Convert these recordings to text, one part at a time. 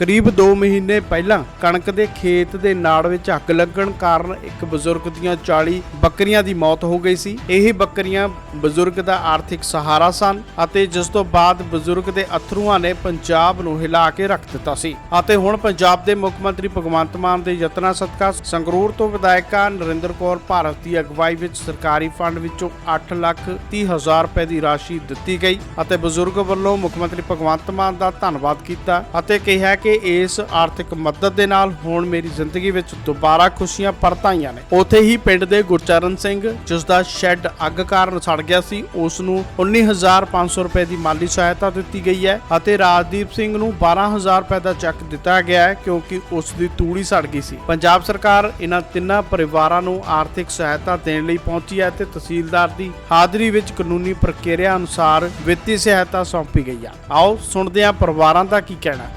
ਕਰੀਬ 2 ਮਹੀਨੇ ਪਹਿਲਾਂ ਕਣਕ ਦੇ ਖੇਤ ਦੇ ਨਾੜ ਵਿੱਚ ਅੱਗ ਲੱਗਣ ਕਾਰਨ ਇੱਕ ਬਜ਼ੁਰਗ ਦੀਆਂ 40 ਬੱਕਰੀਆਂ ਦੀ ਮੌਤ ਹੋ ਗਈ ਸੀ। ਇਹ ਬੱਕਰੀਆਂ ਬਜ਼ੁਰਗ ਦਾ ਆਰਥਿਕ ਸਹਾਰਾ ਸਨ ਅਤੇ ਜਿਸ ਤੋਂ ਬਾਅਦ ਬਜ਼ੁਰਗ ਦੇ ਅਥਰੂਆਂ ਨੇ ਪੰਜਾਬ ਨੂੰ ਹਿਲਾ ਕੇ ਰੱਖ ਦਿੱਤਾ ਸੀ। ਅਤੇ ਹੁਣ ਪੰਜਾਬ ਦੇ ਮੁੱਖ ਮੰਤਰੀ ਭਗਵੰਤ ਮਾਨ ਦੇ ਯਤਨਾਂ ਸਦਕਾ ਸੰਗਰੂਰ ਤੋਂ ਵਿਧਾਇਕਾ ਨਰਿੰਦਰ ਕੌਰ ਭਾਰਤ ਦੀ ਅਗਵਾਈ ਵਿੱਚ ਸਰਕਾਰੀ ਫੰਡ ਵਿੱਚੋਂ 8 ਲੱਖ 30 ਹਜ਼ਾਰ ਰੁਪਏ ਦੀ ਰਾਸ਼ੀ ਦਿੱਤੀ ਗਈ ਅਤੇ ਬਜ਼ੁਰਗ ਵੱਲੋਂ ਮੁੱਖ ਮੰਤਰੀ ਭਗਵੰਤ ਮਾਨ ਦਾ ਧੰਨਵਾਦ ਕੀਤਾ ਅਤੇ ਕਿਹਾ ਕਿ ਇਸ ਆਰਥਿਕ ਮਦਦ ਦੇ ਨਾਲ ਹੁਣ ਮੇਰੀ ਜ਼ਿੰਦਗੀ ਵਿੱਚ ਦੁਬਾਰਾ ਖੁਸ਼ੀਆਂ ਪਰਤ ਆਈਆਂ ਨੇ। ਉੱਥੇ ਹੀ ਪਿੰਡ ਦੇ ਗੁਰਚਰਨ ਸਿੰਘ ਜਿਸ ਦਾ ਸ਼ੈੱਡ ਅੱਗ ਕਾਰਨ ਸੜ ਗਿਆ ਸੀ ਉਸ ਨੂੰ 19500 ਰੁਪਏ ਦੀ ਮਾਲੀ ਸਹਾਇਤਾ ਦਿੱਤੀ ਗਈ ਹੈ ਅਤੇ ਰਾਜਦੀਪ ਸਿੰਘ ਨੂੰ 12000 ਰੁਪਏ ਦਾ ਚੈੱਕ ਦਿੱਤਾ ਗਿਆ ਹੈ ਕਿਉਂਕਿ ਉਸ ਦੀ ਤੂੜੀ ਸੜ ਗਈ ਸੀ। ਪੰਜਾਬ ਸਰਕਾਰ ਇਹਨਾਂ ਤਿੰਨਾਂ ਪਰਿਵਾਰਾਂ ਨੂੰ ਆਰਥਿਕ ਸਹਾਇਤਾ ਦੇਣ ਲਈ ਪਹੁੰਚੀ ਹੈ ਤੇ ਤਹਿਸੀਲਦਾਰ ਦੀ ਹਾਜ਼ਰੀ ਵਿੱਚ ਕਾਨੂੰਨੀ ਪ੍ਰਕਿਰਿਆ ਅਨੁਸਾਰ ਵਿੱਤੀ ਸਹਾਇਤਾ ਸੌਂਪੀ ਗਈ ਹੈ ਆਓ ਸੁਣਦੇ ਹਾਂ ਪਰਿਵਾਰਾਂ ਦਾ ਕੀ ਕਹਿਣਾ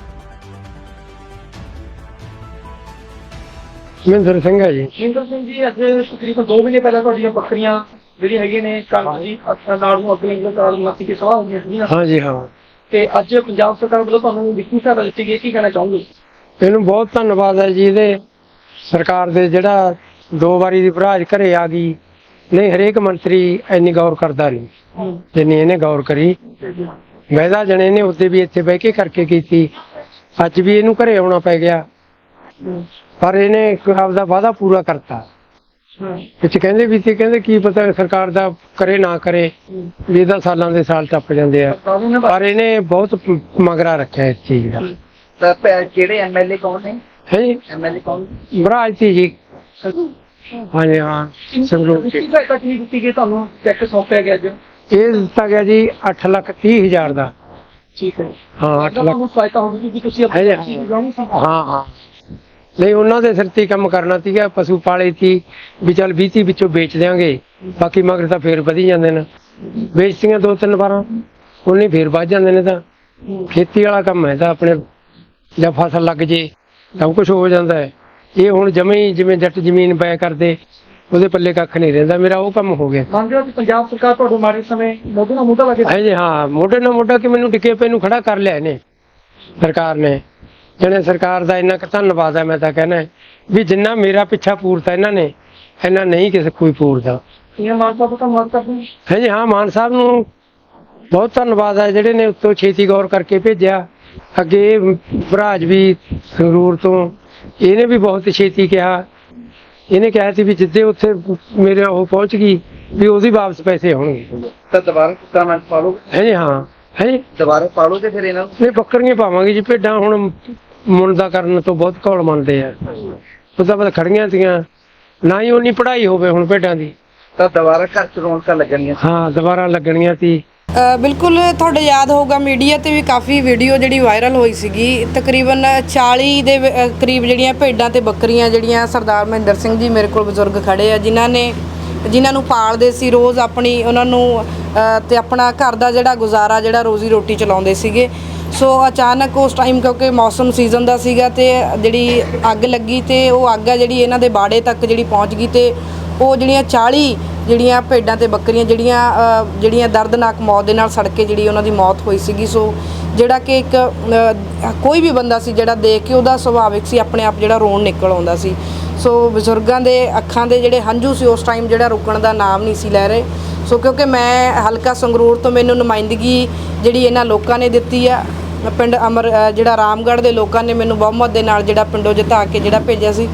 ਹੈ ਮਹਿੰਦਰ ਸਿੰਘ ਹੈ ਜੀ। ਸ਼ਿੰਦਰ ਸਿੰਘ ਜੀ ਅੱਜ ਤਕਰੀਬਨ 2 ਮਹੀਨੇ ਪਹਿਲਾਂ ਤੁਹਾਡੀਆਂ ਬੱਕਰੀਆਂ ਜਿਹੜੀਆਂ ਹੈਗੀਆਂ ਨੇ ਕਣਕ ਦੀ ਅਸਾਂ ਨਾਲ ਨੂੰ ਅੱਗੇ ਨਿਕਲ ਕਾਲ ਮੱਤੀ ਕੇ ਸਵਾਹ ਹੁੰਦੀਆਂ ਸੀਗੀਆਂ। ਹਾਂ ਜੀ ਹਾਂ। ਤੇ ਅੱਜ ਪੰਜਾਬ ਸਰਕਾਰ ਵੱਲੋਂ ਤੁਹਾਨੂੰ ਵਿੱਤੀ ਸਹਾਇਤਾ ਦਿੱਤੀ ਗਈ ਹੈ। ਕੀ ਕਹਿਣਾ ਚਾਹੋਗੇ? ਇਹਨੂੰ ਬਹੁਤ ਧੰਨਵਾਦ ਹੈ ਜੀ ਇਹਦੇ ਸਰਕਾਰ ਦੇ ਜਿਹੜਾ ਦੋ ਵਾਰੀ ਦੀ ਭਰਾਜ ਘਰੇ ਆ ਗਈ। ਨਹੀਂ ਹਰੇਕ ਮੰਤਰੀ ਇੰਨੀ ਗੌਰ ਕਰਦਾ ਨਹੀਂ ਜਿੰਨੀ ਇਹਨੇ ਗੌਰ ਕਰੀ। ਵੈਦਾ ਜਣੇ ਨੇ ਉੱਤੇ ਵੀ ਇੱਥੇ ਬਹਿ ਕੇ ਕਰਕੇ ਕੀਤੀ। ਅੱਜ ਵੀ ਇਹਨੂੰ ਘਰੇ ਆਉਣਾ ਪੈ ਗਿਆ। ਪਰ ਇਹਨੇ ਇੱਕ ਆਪਦਾ ਵਾਅਦਾ ਪੂਰਾ ਕਰਤਾ। ਵਿੱਚ ਕਹਿੰਦੇ ਵੀ ਸੀ ਕਹਿੰਦੇ ਕੀ ਪਤਾ ਸਰਕਾਰ ਦਾ ਕਰੇ ਨਾ ਕਰੇ ਵੀ ਇਹਦਾ ਸਾਲਾਂ ਦੇ ਸਾਲ ਟੱਪ ਜਾਂਦੇ ਆ। ਪਰ ਇਹਨੇ ਬਹੁਤ ਮਗਰਾ ਰੱਖਿਆ ਇਸ ਚੀਜ਼ ਦਾ। ਤਾਂ ਭੈ- ਕਿਹੜੇ ਐਮਐਲਏ ਕੌਣ ਨੇ? ਹੈ? ਜੀ ਐਮਐਲਏ ਕੌਣ? ਬਰਾਜ ਸੀ ਜੀ। ਹਾਂਜੀ ਹਾਂ ਸੰਗਰੂਰ ਵਿੱਤੀ ਚ ਸਹਾਇਤਾ ਕਿੰਨੀ ਦਿੱਤੀ ਗਈ ਤੁਹਾਨੂੰ? ਚੈੱਕ ਸੌਂਪਿਆ ਗਿਆ ਅੱਜ। ਇਹ ਦਿੱਤਾ ਗਿਆ ਜੀ 8 ਲੱਖ 30 ਹਜ਼ਾਰ ਦਾ। ਠੀਕ ਹੈ। ਹਾਂ 8 ਲੱਖ ਸਹਾਇਤਾ ਤੁਸੀਂ ਆਪਣੀ ਹਾਂ ਹਾਂ। ਨਹੀਂ ਉਹਨਾਂ ਦੇ ਸਿਰ ਤੇ ਕੰਮ ਕਰਨਾ ਸੀਗਾ ਪਸ਼ੂ ਪਾਲੇ ਸੀ ਵੀ ਚੱਲ 20 ਵਿੱਚੋਂ ਵੇਚ ਦਿਆਂਗੇ ਬਾਕੀ ਮਗਰ ਤਾਂ ਫੇਰ ਵਧੀ ਜਾਂਦੇ ਨੇ। ਵੇਚਤੀਆਂ ਦੋ ਤਿੰਨ ਵਾਰਾਂ ਉਹਨੇ ਫੇਰ ਵੱਧ ਜਾਂਦੇ ਨੇ ਤਾਂ। ਖੇਤੀ ਵਾਲਾ ਕੰਮ ਹੈ ਤਾਂ ਆਪਣੇ ਜਦ ਫਸਲ ਲੱਗ ਜੇ ਸਭ ਕੁਝ ਹੋ ਜਾਂਦਾ ਹੈ। ਇਹ ਹੁਣ ਜਮੇ ਜਿਵੇਂ ਜੱਟ ਜ਼ਮੀਨ ਪੈ ਕਰਦੇ ਉਹਦੇ ਪੱਲੇ ਕੱਖ ਨਹੀਂ ਰਹਿੰਦਾ। ਮੇਰਾ ਉਹ ਕੰਮ ਹੋ ਗਿਆ। ਹੋ ਕਿ ਪੰਜਾਬ ਸਰਕਾਰ ਤੁਹਾਡੇ ਮਾੜੇ ਸਮੇਂ ਮੋਢੇ ਨਾਲ ਮੋਢਾ ਲਾ ਕੇ ਹੈ ਜੀ ਹਾਂ ਮੋਢੇ ਨਾਲ ਮੋਢਾ ਕਿ ਮੈਨੂੰ ਟਿੱਕੇ ਪੈ ਨੂੰ ਖੜਾ ਕਰ ਲਿਆ ਇਹਨੇ ਸਰਕਾਰ ਨੇ। ਜਣੇ ਸਰਕਾਰ ਦਾ ਇੰਨਾ ਕੁ ਧੰਨਵਾਦ ਹੈ ਮੈਂ ਤਾਂ ਕਹਿੰਦਾ ਵੀ ਜਿੰਨਾ ਮੇਰਾ ਪਿੱਛਾ ਪੂਰਤਾ ਇਹਨਾਂ ਨੇ ਇਹਨਾਂ ਨਹੀਂ ਕਿਸੇ ਕੋਈ ਪੂਰਦਾ। ਇਹ ਤੋਂ ਹੈ ਮਾਨ ਸਾਹਿਬ ਨੂੰ ਬਹੁਤ ਧੰਨਵਾਦ ਹੈ ਜਿਹੜੇ ਨੇ ਉੱਤੋਂ ਛੇਤੀ ਗੌਰ ਕਰਕੇ ਭੇਜਿਆ। ਅੱਗੇ ਭਰਾਜ ਵੀ ਸੰਗਰੂਰ ਤੋਂ ਇਹਨੇ ਵੀ ਬਹੁਤ ਛੇਤੀ ਕਿਹਾ। ਇਹਨੇ ਕਿਹਾ ਸੀ ਵੀ ਜਿੱਦੇ ਉੱਥੇ ਮੇਰੇ ਉਹ ਪਹੁੰਚ ਗਈ ਵੀ ਉਹਦੀ ਵਾਪਸ ਪੈਸੇ ਹੋਣਗੇ। ਤਾਂ ਦੁਬਾਰਾ ਕਮੈਂਟ ਪਾ ਲਓ ਹੈ ਜੀ ਹਾਂ। ਹੈ ਜੀ? ਦੁਬਾਰਾ ਪਾ ਲਓ ਤੇ ਫਿਰ ਇਹਨਾਂ ਨੂੰ। ਇਹ ਬੱਕਰੀਆਂ ਪਾਵਾਂਗੇ ਜੀ। ਭੇਡਾਂ ਹੁਣ ਮੁੰਡਾ ਕਰਨ ਤੋਂ ਬਹੁਤ ਘੌਲ ਮੰਨਦੇ ਆ। ਉਹ ਤਾਂ ਬਸ ਖੜੀਆਂ ਸੀਆਂ। ਨਾ ਹੀ ਉਨੀ ਪੜ੍ਹਾਈ ਹੋਵੇ ਹੁਣ ਭੇਡਾਂ ਦੀ। ਤਾਂ ਦੁਬਾਰਾ ਘਰ ਚ ਰੌਣਕਾਂ ਲੱਗਣੀਆਂ ਹਾਂ ਦੁਬਾਰਾ ਲੱਗਣੀਆਂ ਸੀ। ਅ, ਬਿਲਕੁਲ ਤੁਹਾਡੇ ਯਾਦ ਹੋਊਗਾ ਮੀਡੀਆ ਤੇ ਵੀ ਕਾਫੀ ਵੀਡੀਓ ਜਿਹੜੀ ਵਾਇਰਲ ਹੋਈ ਸੀਗੀ। ਤਕਰੀਬਨ 40 ਦੇ ਵ- ਅ, ਕਰੀਬ ਜਿਹੜੀਆਂ ਭੇਡਾਂ ਤੇ ਬੱਕਰੀਆਂ ਜਿਹੜੀਆਂ ਸਰਦਾਰ ਮਹਿੰਦਰ ਸਿੰਘ ਜੀ ਮੇਰੇ ਕੋਲ ਬਜ਼ੁਰਗ ਖੜੇ ਆ ਜਿਨ੍ਹਾਂ ਨੇ ਜਿਨ੍ਹਾਂ ਨੂੰ ਪਾਲਦੇ ਸੀ ਰੋਜ਼ ਆਪਣੀ ਉਹਨਾਂ ਨੂੰ ਅ, ਤੇ ਆਪਣਾ ਘਰ ਦਾ ਜਿਹੜਾ ਗੁਜ਼ਾਰਾ ਜਿਹੜਾ ਰੋਜ਼ੀ ਰੋਟੀ ਚਲਾਉਂਦੇ ਸੀਗੇ। ਸੋ ਅਚਾਨਕ ਉਸ ਟਾਈਮ ਕਿਉਂਕਿ ਮੌਸਮ ਸੀਜ਼ਨ ਦਾ ਸੀਗਾ ਤੇ ਜਿਹੜੀ ਅੱਗ ਲੱਗੀ ਤੇ ਉਹ ਅੱਗ ਆ ਜਿਹੜੀ ਇਹਨਾਂ ਦੇ ਬਾੜੇ ਤੱਕ ਜਿਹੜੀ ਪਹੁੰਚ ਗਈ ਤੇ ਉਹ ਜਿਹੜੀਆਂ 40 ਜਿਹੜੀਆਂ ਭੇਡਾਂ ਤੇ ਬੱਕਰੀਆਂ ਜਿਹੜੀਆਂ ਜਿਹੜੀਆਂ ਦਰਦਨਾਕ ਮੌਤ ਦੇ ਨਾਲ ਸੜ ਕੇ ਜਿਹੜੀ ਉਹਨਾਂ ਦੀ ਮੌਤ ਹੋਈ ਸੀਗੀ। ਸੋ ਜਿਹੜਾ ਕਿ ਇੱਕ ਕੋਈ ਵੀ ਬੰਦਾ ਸੀ ਜਿਹੜਾ ਦੇਖ ਕੇ ਉਹਦਾ ਸੁਭਾਵਿਕ ਸੀ ਆਪਣੇ ਆਪ ਜਿਹੜਾ ਰੋਣ ਨਿਕਲ ਆਉਂਦਾ ਸੀ। ਸੋ ਬਜ਼ੁਰਗਾਂ ਦੇ ਅੱਖਾਂ ਦੇ ਜਿਹੜੇ ਹੰਝੂ ਸੀ ਉਸ ਟਾਈਮ ਜਿਹੜਾ ਰੁਕਣ ਦਾ ਨਾਮ ਨਹੀਂ ਸੀ ਲੈ ਰਹੇ। ਸੋ ਕਿਉਂਕਿ ਮੈਂ ਹਲਕਾ ਸੰਗਰੂਰ ਤੋਂ ਮੈਨੂੰ ਨੁਮਾਇੰਦਗੀ ਜਿਹੜੀ ਇਹਨਾਂ ਲੋਕਾਂ ਨੇ ਦਿੱਤੀ ਆ, ਪਿੰਡ ਅਮਰ ਜਿਹੜਾ ਰਾਮਗੜ੍ਹ ਦੇ ਲੋਕਾਂ ਨੇ ਮੈਨੂੰ ਬਹੁਮਤ ਦੇ ਨਾਲ ਜਿਹੜਾ ਪਿੰਡੋਂ ਜਿਤਾ ਕੇ ਜਿਹੜਾ ਭੇਜਿਆ ਸੀ।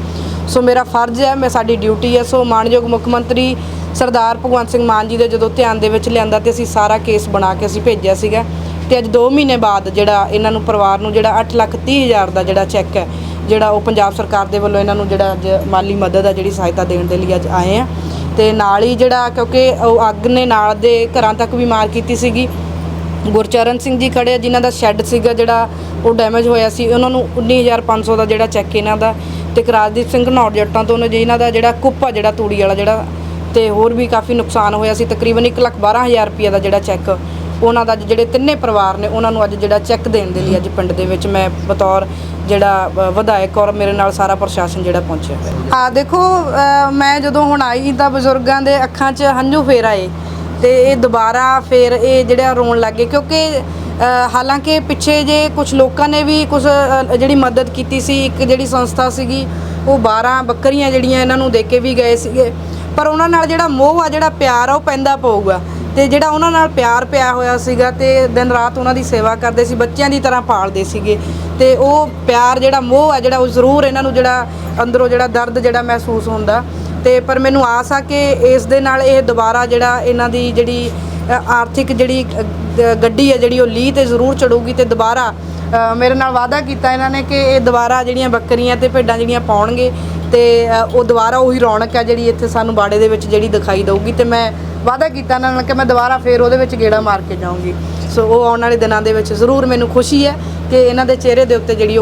ਸੋ ਮੇਰਾ ਫਰਜ਼ ਹੈ, ਮੈਂ ਸਾਡੀ ਡਿਊਟੀ ਹੈ, ਸੋ ਮਾਨਯੋਗ ਮੁੱਖ ਮੰਤਰੀ ਸਰਦਾਰ ਭਗਵੰਤ ਸਿੰਘ ਮਾਨ ਜੀ ਦੇ ਜਦੋਂ ਧਿਆਨ ਦੇ ਵਿੱਚ ਲਿਆਂਦਾ ਤੇ ਅਸੀਂ ਸਾਰਾ ਕੇਸ ਬਣਾ ਕੇ ਅਸੀਂ ਭੇਜਿਆ ਸੀਗਾ। ਤੇ ਅੱਜ 2 ਮਹੀਨੇ ਬਾਅਦ ਜਿਹੜਾ ਇਹਨਾਂ ਨੂੰ ਪਰਿਵਾਰ ਨੂੰ ਜਿਹੜਾ 8 ਲੱਖ 30 ਹਜ਼ਾਰ ਦਾ ਜਿਹੜਾ ਚੈੱਕ ਹੈ ਜਿਹੜਾ ਉਹ ਪੰਜਾਬ ਸਰਕਾਰ ਦੇ ਵੱਲੋਂ ਇਹਨਾਂ ਨੂੰ ਜਿਹੜਾ ਅੱਜ ਮਾਲੀ ਮਦਦ ਆ ਜਿਹੜੀ ਸਹਾਇਤਾ ਦੇਣ ਦੇ ਲਈ ਅੱਜ ਆਏ ਆ। ਤੇ ਨਾਲ ਹੀ ਜਿਹੜਾ ਕਿਉਂਕਿ ਉਹ ਅੱਗ ਨੇ ਨਾਲ ਦੇ ਘਰਾਂ ਤੱਕ ਵੀ ਮਾਰ ਕੀਤੀ ਸੀਗੀ। ਗੁਰਚਰਨ ਸਿੰਘ ਜੀ ਖੜੇ ਆ, ਜਿਨ੍ਹਾਂ ਦਾ ਸ਼ੈੱਡ ਸੀਗਾ ਜਿਹੜਾ ਉਹ ਡੈਮੇਜ ਹੋਇਆ ਸੀ। ਉਹਨਾਂ ਨੂੰ 19500 ਦਾ ਜਿਹੜਾ ਚੈੱਕ ਇਹਨਾਂ ਦਾ ਤੇ ਇੱਕ ਰਾਜਦੀਪ ਸਿੰਘ ਘਨੌਰ ਜੱਟਾਂ ਤੋਂ ਉਹਨਾਂ ਜਿਹਨਾਂ ਦਾ ਜਿਹੜਾ ਕੁੱਪ ਆ, ਜਿਹੜਾ ਤੂੜੀ ਵਾਲਾ ਜਿਹੜਾ, ਤੇ ਹੋਰ ਵੀ ਕਾਫੀ ਨੁਕਸਾਨ ਹੋਇਆ ਸੀ। ਤਕਰੀਬਨ 112000 ਰੁਪਏ ਦਾ ਜਿਹੜਾ ਚੈੱਕ ਉਹਨਾਂ ਦਾ ਅੱਜ ਜਿਹੜੇ ਤਿੰਨੇ ਪਰਿਵਾਰ ਨੇ, ਉਹਨਾਂ ਨੂੰ ਅੱਜ ਜਿਹੜਾ ਚੈੱਕ ਦੇਣ ਦੇ ਲਈ ਅੱਜ ਪਿੰਡ ਦੇ ਵਿੱਚ ਮੈਂ ਬਤੌਰ ਜਿਹੜਾ ਵਿਧਾਇਕ ਔਰ ਮੇਰੇ ਨਾਲ ਸਾਰਾ ਪ੍ਰਸ਼ਾਸਨ ਜਿਹੜਾ ਪਹੁੰਚਿਆ ਹੋਇਆ। ਆ ਦੇਖੋ ਮੈਂ ਜਦੋਂ ਹੁਣ ਆਈ ਤਾਂ ਬਜ਼ੁਰਗਾਂ ਦੇ ਅੱਖਾਂ 'ਚ ਹੰਝੂ ਫੇਰ ਆਏ ਤੇ ਇਹ ਦੁਬਾਰਾ ਫੇਰ ਇਹ ਜਿਹੜਾ ਰੋਣ ਲੱਗੇ ਕਿਉਂਕਿ ਹਾਲਾਂਕਿ ਪਿੱਛੇ ਜੇ ਕੁਝ ਲੋਕਾਂ ਨੇ ਵੀ ਕੁਝ ਜਿਹੜੀ ਮਦਦ ਕੀਤੀ ਸੀ, ਇੱਕ ਜਿਹੜੀ ਸੰਸਥਾ ਸੀਗੀ, ਉਹ 12 ਬੱਕਰੀਆਂ ਜਿਹੜੀਆਂ ਇਹਨਾਂ ਨੂੰ ਦੇ ਕੇ ਵੀ ਗਏ ਸੀਗੇ। ਪਰ ਉਹਨਾਂ ਨਾਲ ਜਿਹੜਾ ਮੋਹ ਆ, ਜਿਹੜਾ ਪਿਆਰ ਆ, ਉਹ ਪੈਂਦਾ ਪਊਗਾ। ਤੇ ਜਿਹੜਾ ਉਹਨਾਂ ਨਾਲ ਪਿਆਰ ਪਿਆ ਹੋਇਆ ਸੀਗਾ ਤੇ ਦਿਨ ਰਾਤ ਉਹਨਾਂ ਦੀ ਸੇਵਾ ਕਰਦੇ ਸੀ, ਬੱਚਿਆਂ ਦੀ ਤਰ੍ਹਾਂ ਪਾਲਦੇ ਸੀਗੇ। ਤੇ ਉਹ ਪਿਆਰ ਜਿਹੜਾ ਮੋਹ ਆ ਜਿਹੜਾ ਉਹ ਜ਼ਰੂਰ ਇਹਨਾਂ ਨੂੰ ਜਿਹੜਾ ਅੰਦਰੋਂ ਜਿਹੜਾ ਦਰਦ ਜਿਹੜਾ ਮਹਿਸੂਸ ਹੁੰਦਾ। ਤੇ ਪਰ ਮੈਨੂੰ ਆਸ ਆ ਕਿ ਇਸ ਦੇ ਨਾਲ ਇਹ ਦੁਬਾਰਾ ਜਿਹੜਾ ਇਹਨਾਂ ਦੀ ਜਿਹੜੀ ਆਰਥਿਕ ਜਿਹੜੀ ਗੱਡੀ ਹੈ ਜਿਹੜੀ ਉਹ ਲੀਹ ਤੇ ਜ਼ਰੂਰ ਚੜੂਗੀ ਤੇ ਦੁਬਾਰਾ ਮੇਰੇ ਨਾਲ ਵਾਅਦਾ ਕੀਤਾ ਇਹਨਾਂ ਨੇ ਕਿ ਇਹ ਦੁਬਾਰਾ ਜਿਹੜੀਆਂ ਬੱਕਰੀਆਂ ਤੇ ਭੇਡਾਂ ਜਿਹੜੀਆਂ ਪਾਉਣਗੇ ਤੇ ਉਹ ਦੁਬਾਰਾ ਉਹੀ ਰੌਣਕ ਹੈ ਜਿਹੜੀ ਇੱਥੇ ਸਾਨੂੰ ਬਾੜੇ ਦੇ ਵਿੱਚ ਜਿਹੜੀ ਦਿਖਾਈ ਦਊਗੀ ਤੇ ਮੈਂ ਵਾਅਦਾ ਕੀਤਾ ਇਹਨਾਂ ਨਾਲ ਕਿ ਮੈਂ ਦੁਬਾਰਾ ਫੇਰ ਉਹਦੇ ਵਿੱਚ ਗੇੜਾ ਮਾਰ ਕੇ ਜਾਊਂਗੀ। ਸੋ ਉਹ ਆਉਣ ਵਾਲੇ ਦਿਨਾਂ ਦੇ ਵਿੱਚ ਜ਼ਰੂਰ ਮੈਨੂੰ ਖੁਸ਼ੀ ਹੈ ਕਿ ਇਹਨਾਂ ਦੇ ਚਿਹਰੇ ਦੇ ਉੱਤੇ ਜਿਹੜੀ